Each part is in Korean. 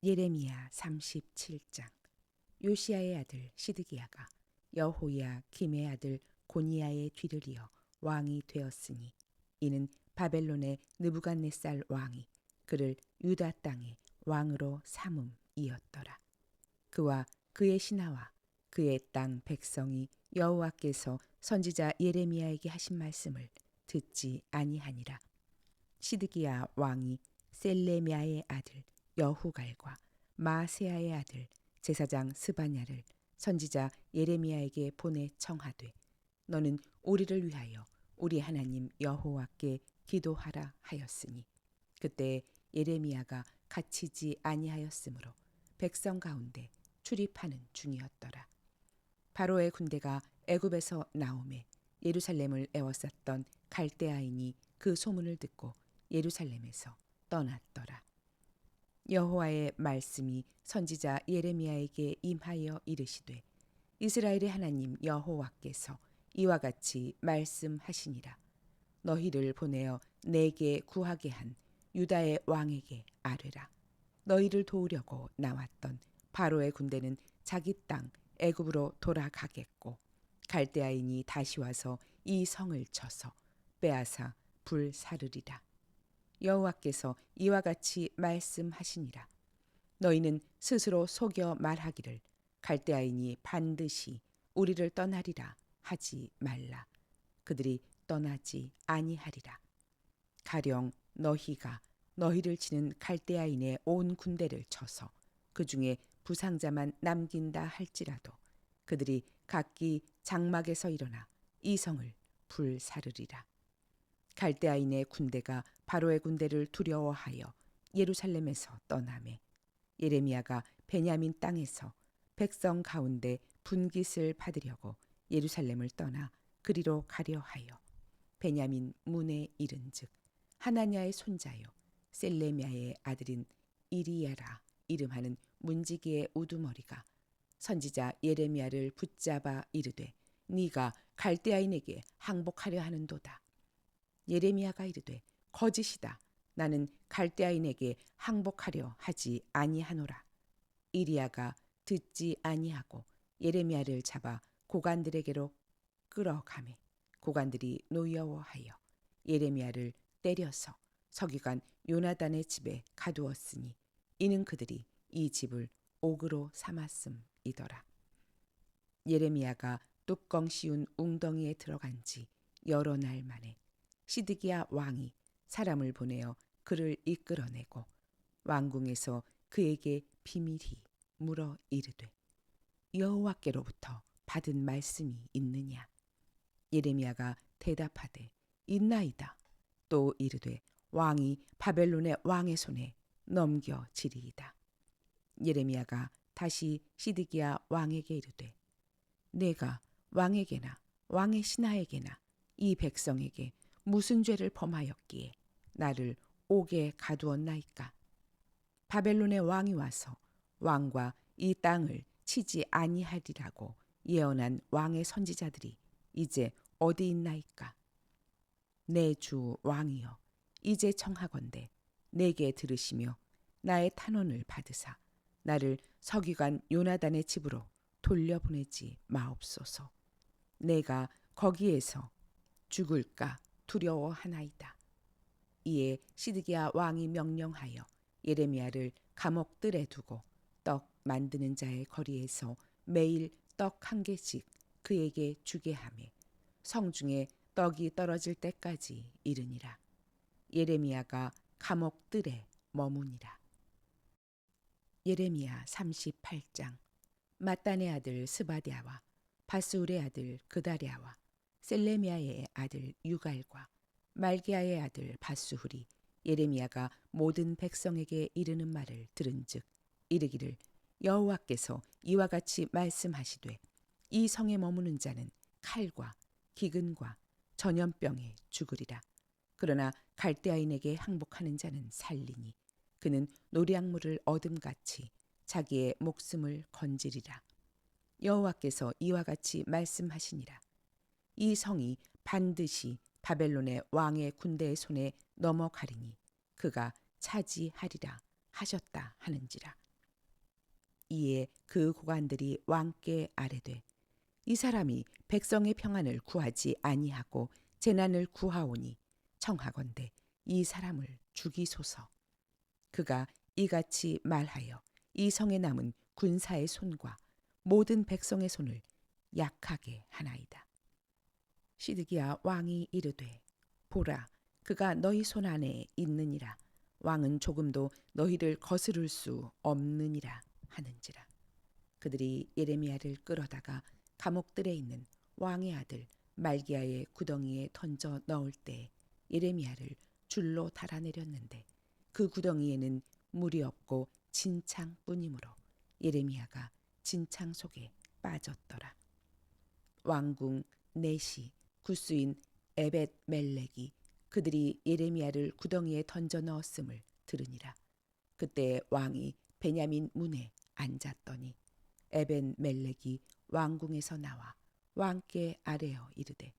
예레미야 37장 요시야의 아들 시드기야가 여호야 김의 아들 고니야의 뒤를 이어 왕이 되었으니 이는 바벨론의 느부갓네살 왕이 그를 유다 땅의 왕으로 삼음이었더라. 그와 그의 신하와 그의 땅 백성이 여호와께서 선지자 예레미야에게 하신 말씀을 듣지 아니하니라. 시드기야 왕이 셀레미아의 아들 여후갈과 마세아의 아들 제사장 스바냐를 선지자 예레미야에게 보내 청하되 너는 우리를 위하여 우리 하나님 여호와께 기도하라 하였으니 그때 예레미야가 갇히지 아니하였으므로 백성 가운데 출입하는 중이었더라. 바로의 군대가 애굽에서 나오매 예루살렘을 에워쌌던 갈대아인이 그 소문을 듣고 예루살렘에서 떠났더라. 여호와의 말씀이 선지자 예레미야에게 임하여 이르시되 이스라엘의 하나님 여호와께서 이와 같이 말씀하시니라. 너희를 보내어 내게 구하게 한 유다의 왕에게 아뢰라. 너희를 도우려고 나왔던 바로의 군대는 자기 땅 애굽으로 돌아가겠고 갈대아인이 다시 와서 이 성을 쳐서 빼앗아 불사르리라 여호와께서 이와 같이 말씀하시니라. 너희는 스스로 속여 말하기를 갈대아인이 반드시 우리를 떠나리라 하지 말라. 그들이 떠나지 아니하리라. 가령 너희가 너희를 치는 갈대아인의 온 군대를 쳐서 그 중에 부상자만 남긴다 할지라도 그들이 각기 장막에서 일어나 이 성을 불사르리라. 갈대아인의 군대가 바로의 군대를 두려워하여 예루살렘에서 떠나매. 예레미야가 베냐민 땅에서 백성 가운데 분깃을 받으려고 예루살렘을 떠나 그리로 가려 하여 베냐민 문에 이른즉 하나냐의 손자요 셀레미야의 아들인 이리야라 이름하는 문지기의 우두머리가 선지자 예레미야를 붙잡아 이르되 네가 갈대아인에게 항복하려 하는도다. 예레미야가 이르되 거짓이다. 나는 갈대아인에게 항복하려 하지 아니하노라. 이리야가 듣지 아니하고 예레미야를 잡아 고관들에게로 끌어가매 고관들이 노여워하여 예레미야를 때려서 서기관 요나단의 집에 가두었으니 이는 그들이 이 집을 옥으로 삼았음이더라. 예레미야가 뚜껑 씌운 웅덩이에 들어간 지 여러 날 만에 시드기야 왕이 사람을 보내어 그를 이끌어내고 왕궁에서 그에게 비밀히 물어 이르되 여호와께로부터 받은 말씀이 있느냐? 예레미야가 대답하되 있나이다. 또 이르되 왕이 바벨론의 왕의 손에 넘겨지리이다. 예레미야가 다시 시드기야 왕에게 이르되 내가 왕에게나 왕의 신하에게나 이 백성에게 무슨 죄를 범하였기에 나를 옥에 가두었나이까? 바벨론의 왕이 와서 왕과 이 땅을 치지 아니하리라고 예언한 왕의 선지자들이 이제 어디 있나이까? 내 주 왕이여 이제 청하건대 내게 들으시며 나의 탄원을 받으사 나를 서기관 요나단의 집으로 돌려보내지 마옵소서. 내가 거기에서 죽을까 두려워하나이다. 이에 시드기야 왕이 명령하여 예레미야를 감옥들에 두고 떡 만드는 자의 거리에서 매일 떡 한 개씩 그에게 주게 하매 성중에 떡이 떨어질 때까지 이르니라. 예레미야가 감옥들에 머무니라. 예레미야 38장 마단의 아들 스바디아와 바스울의 아들 그다리아와 셀레미아의 아들 유갈과 말기야의 아들 바수훌이 예레미야가 모든 백성에게 이르는 말을 들은즉 이르기를 여호와께서 이와 같이 말씀하시되 이 성에 머무는 자는 칼과 기근과 전염병에 죽으리라. 그러나 갈대아인에게 항복하는 자는 살리니 그는 노량물을 얻음같이 자기의 목숨을 건지리라. 여호와께서 이와 같이 말씀하시니라. 이 성이 반드시 바벨론의 왕의 군대의 손에 넘어가리니 그가 차지하리라 하셨다 하는지라 이에 그 고관들이 왕께 아뢰되 이 사람이 백성의 평안을 구하지 아니하고 재난을 구하오니 청하건대 이 사람을 죽이소서. 그가 이같이 말하여 이 성에 남은 군사의 손과 모든 백성의 손을 약하게 하나이다. 시드기야 왕이 이르되 보라 그가 너희 손 안에 있느니라. 왕은 조금도 너희를 거스를 수 없느니라 하는지라. 그들이 예레미야를 끌어다가 감옥들에 있는 왕의 아들 말기야의 구덩이에 던져 넣을 때 예레미야를 줄로 달아내렸는데 그 구덩이에는 물이 없고 진창뿐이므로 예레미야가 진창 속에 빠졌더라. 왕궁 넷이 구스인 에벳 멜렉이 그들이 예레미야를 구덩이에 던져 넣었음을 들으니라. 그때 왕이 베냐민 문에 앉았더니 에벤 멜렉이 왕궁에서 나와 왕께 아뢰어 이르되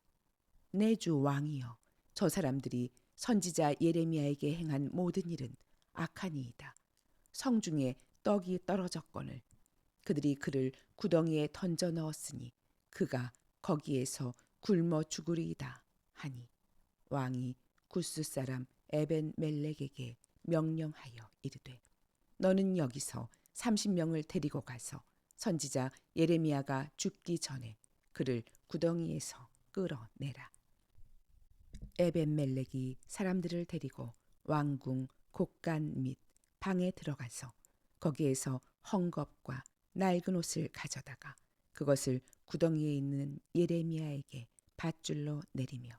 내 주 왕이여 저 사람들이 선지자 예레미야에게 행한 모든 일은 악하니이다. 성중에 떡이 떨어졌거늘 그들이 그를 구덩이에 던져 넣었으니 그가 거기에서 굶어 죽으리이다 하니 왕이 구스 사람 에벤 멜렉에게 명령하여 이르되 너는 여기서 30명을 데리고 가서 선지자 예레미야가 죽기 전에 그를 구덩이에서 끌어내라. 에벤 멜렉이 사람들을 데리고 왕궁 곡간 및 방에 들어가서 거기에서 헝겊과 낡은 옷을 가져다가 그것을 구덩이에 있는 예레미야에게 밧줄로 내리며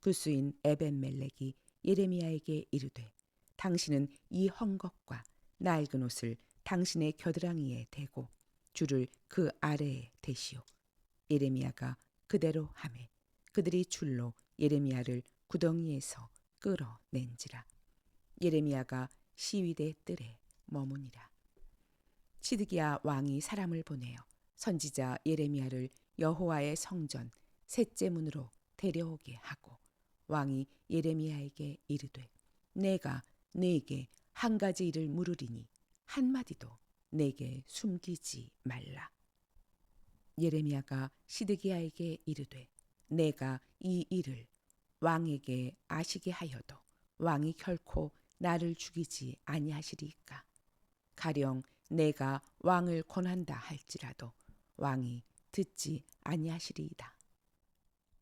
구스인 에벤멜렉이 예레미야에게 이르되 당신은 이 헝겊과 낡은 옷을 당신의 겨드랑이에 대고 줄을 그 아래에 대시오. 예레미야가 그대로 하매 그들이 줄로 예레미야를 구덩이에서 끌어낸지라. 예레미야가 시위대 뜰에 머무니라. 시드기야 왕이 사람을 보내어 선지자 예레미야를 여호와의 성전 셋째 문으로 데려오게 하고 왕이 예레미야에게 이르되 내가 네게 한 가지 일을 물으리니 한 마디도 내게 숨기지 말라. 예레미야가 시드기야에게 이르되 내가 이 일을 왕에게 아시게 하여도 왕이 결코 나를 죽이지 아니하시리까 가령 내가 왕을 권한다 할지라도 왕이 듣지 아니하시리이다.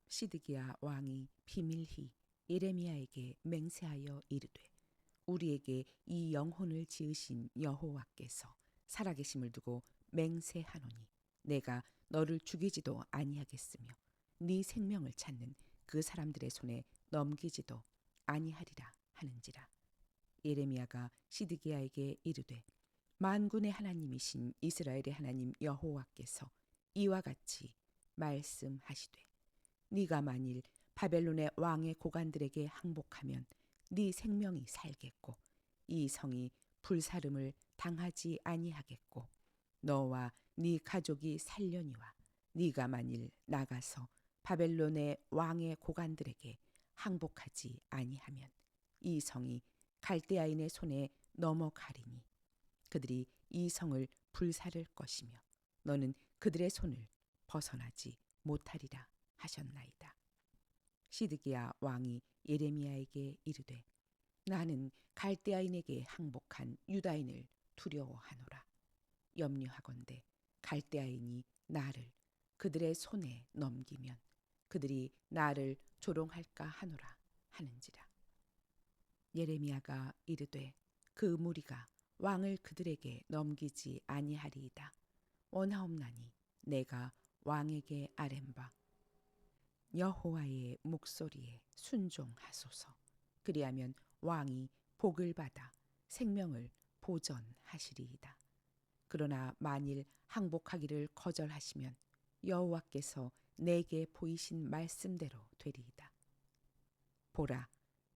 시드기야 왕이 비밀히 예레미야에게 맹세하여 이르되 우리에게 이 영혼을 지으신 여호와께서 살아계심을 두고 맹세하노니 내가 너를 죽이지도 아니하겠으며 네 생명을 찾는 그 사람들의 손에 넘기지도 아니하리라 하는지라 예레미야가 시드기야에게 이르되 만군의 하나님이신 이스라엘의 하나님 여호와께서 이와 같이 말씀하시되 네가 만일 바벨론의 왕의 고관들에게 항복하면 네 생명이 살겠고 이 성이 불사름을 당하지 아니하겠고 너와 네 가족이 살려니와 네가 만일 나가서 바벨론의 왕의 고관들에게 항복하지 아니하면 이 성이 갈대아인의 손에 넘어가리니 그들이 이 성을 불사를 것이며 너는 그들의 손을 벗어나지 못하리라 하셨나이다. 시드기야 왕이 예레미야에게 이르되 나는 갈대아인에게 항복한 유다인을 두려워하노라. 염려하건대 갈대아인이 나를 그들의 손에 넘기면 그들이 나를 조롱할까 하노라 하는지라. 예레미야가 이르되 그 무리가 왕을 그들에게 넘기지 아니하리이다. 원하옵나니 내가 왕에게 아랜바 여호와의 목소리에 순종하소서. 그리하면 왕이 복을 받아 생명을 보전하시리이다. 그러나 만일 항복하기를 거절하시면 여호와께서 내게 보이신 말씀대로 되리이다. 보라,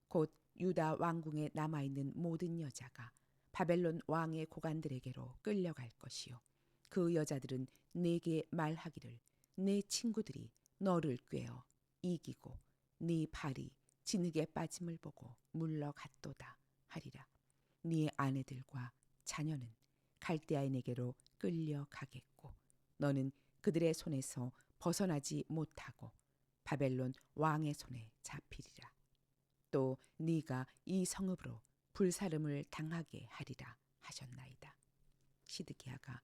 곧 유다 왕궁에 남아 있는 모든 여자가 바벨론 왕의 고관들에게로 끌려갈 것이요. 그 여자들은 내게 말하기를 내 친구들이 너를 꿰어 이기고 네 발이 진흙에 빠짐을 보고 물러갔도다 하리라. 네 아내들과 자녀는 갈대아인에게로 끌려가겠고 너는 그들의 손에서 벗어나지 못하고 바벨론 왕의 손에 잡히리라. 또 네가 이 성읍으로 불사름을 당하게 하리라 하셨나이다. 시드기야가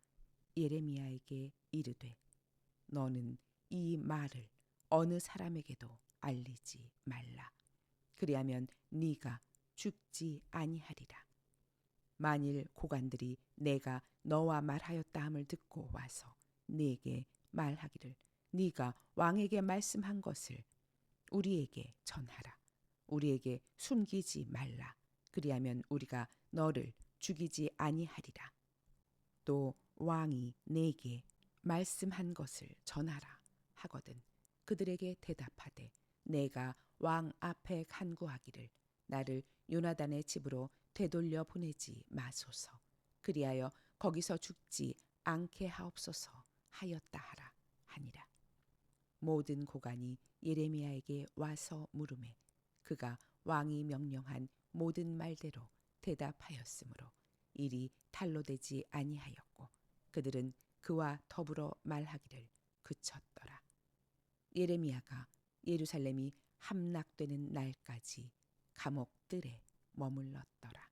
예레미야에게 이르되 너는 이 말을 어느 사람에게도 알리지 말라. 그리하면 네가 죽지 아니하리라. 만일 고관들이 내가 너와 말하였다 함을 듣고 와서 네게 말하기를 네가 왕에게 말씀한 것을 우리에게 전하라. 우리에게 숨기지 말라. 그리하면 우리가 너를 죽이지 아니하리라. 또 왕이 내게 말씀한 것을 전하라 하거든 그들에게 대답하되 내가 왕 앞에 간구하기를 나를 요나단의 집으로 되돌려 보내지 마소서 그리하여 거기서 죽지 않게 하옵소서 하였다 하라 하니라 모든 고관이 예레미야에게 와서 물음에 그가 왕이 명령한 모든 말대로 대답하였으므로 일이 탈로 되지 아니하였고 그들은 그와 더불어 말하기를 그쳤더라. 예레미야가 예루살렘이 함락되는 날까지 감옥 뜰에 머물렀더라.